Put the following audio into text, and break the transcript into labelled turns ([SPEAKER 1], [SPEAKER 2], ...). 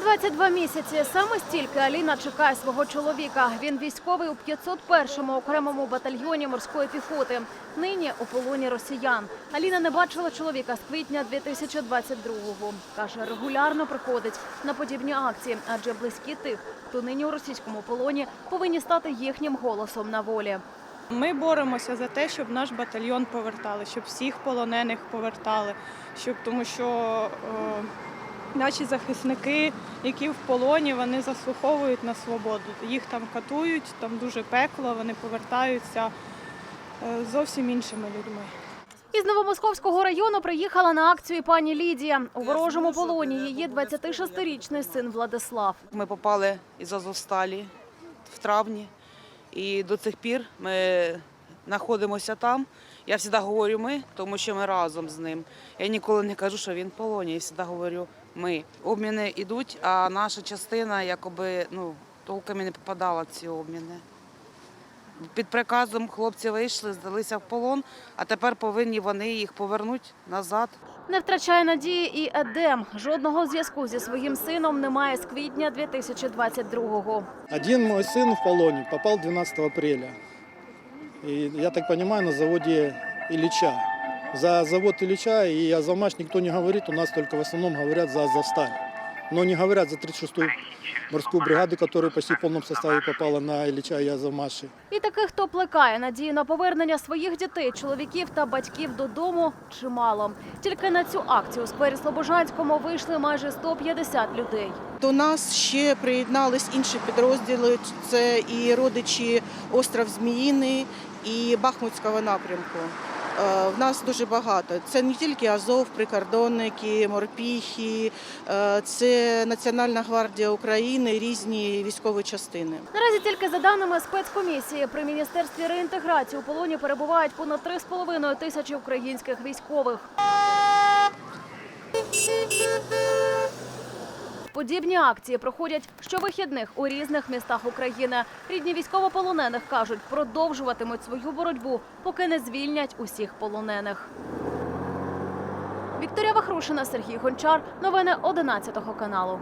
[SPEAKER 1] 22 місяці. Саме стільки Аліна чекає свого чоловіка. Він військовий у 501-му окремому батальйоні морської піхоти. Нині у полоні росіян. Аліна не бачила чоловіка з квітня 2022-го. Каже, регулярно приходить на подібні акції, адже близькі тих, хто нині у російському полоні, повинні стати їхнім голосом на волі.
[SPEAKER 2] Ми боремося за те, щоб наш батальйон повертали, щоб всіх полонених повертали, щоб тому що е, наші захисники, які в полоні, вони заслуховують на свободу. Їх там катують, там дуже пекло, вони повертаються е, зовсім іншими людьми.
[SPEAKER 1] Із Новомосковського району приїхала на акцію пані Лідія. У ворожому полоні її 26-річний син Владислав.
[SPEAKER 3] Ми попали із Азовсталі в травні, і до цих пір ми знаходимося там. Я завжди говорю ми, тому що ми разом з ним. Я ніколи не кажу, що він в полоні. Я завжди говорю ми. Обміни йдуть, а наша частина якоби ну, толком і не попадала в ці обміни. Під приказом хлопці вийшли, здалися в полон, а тепер повинні вони їх повернути назад.
[SPEAKER 1] Не втрачає надії і Едем. Жодного зв'язку зі своїм сином немає з квітня 2022-го.
[SPEAKER 4] Один мой сын в полоне попал 12 апреля. И, я так понимаю, на заводе Ильича. За завод Ильича и Азовмаш никто не говорит, у нас только в основном говорят за Азовсталь. Но не говорят за 36-ю морскую бригаду, которая почти в полном составе попала на Ильича и Азовмаши.
[SPEAKER 1] І таких, хто плекає надію на повернення своїх дітей, чоловіків та батьків додому, чимало. Тільки на цю акцію у сквері Слобожанському вийшли майже 150 людей.
[SPEAKER 5] До нас ще приєднались інші підрозділи. Це і родичі остров Зміїний і Бахмутського напрямку. Е, В нас дуже багато. Це не тільки Азов, прикордонники, морпіхи, е, це Національна гвардія України, різні військові частини.
[SPEAKER 1] Наразі тільки за даними спецкомісії при міністерстві реінтеграції у полоні перебувають понад 3,5 тисячі українських військових. Подібні акції проходять щовихідних у різних містах України. Рідні військовополонених кажуть, продовжуватимуть свою боротьбу, поки не звільнять усіх полонених. Вікторія Вахрушина, Сергій Гончар. Новини 11 каналу.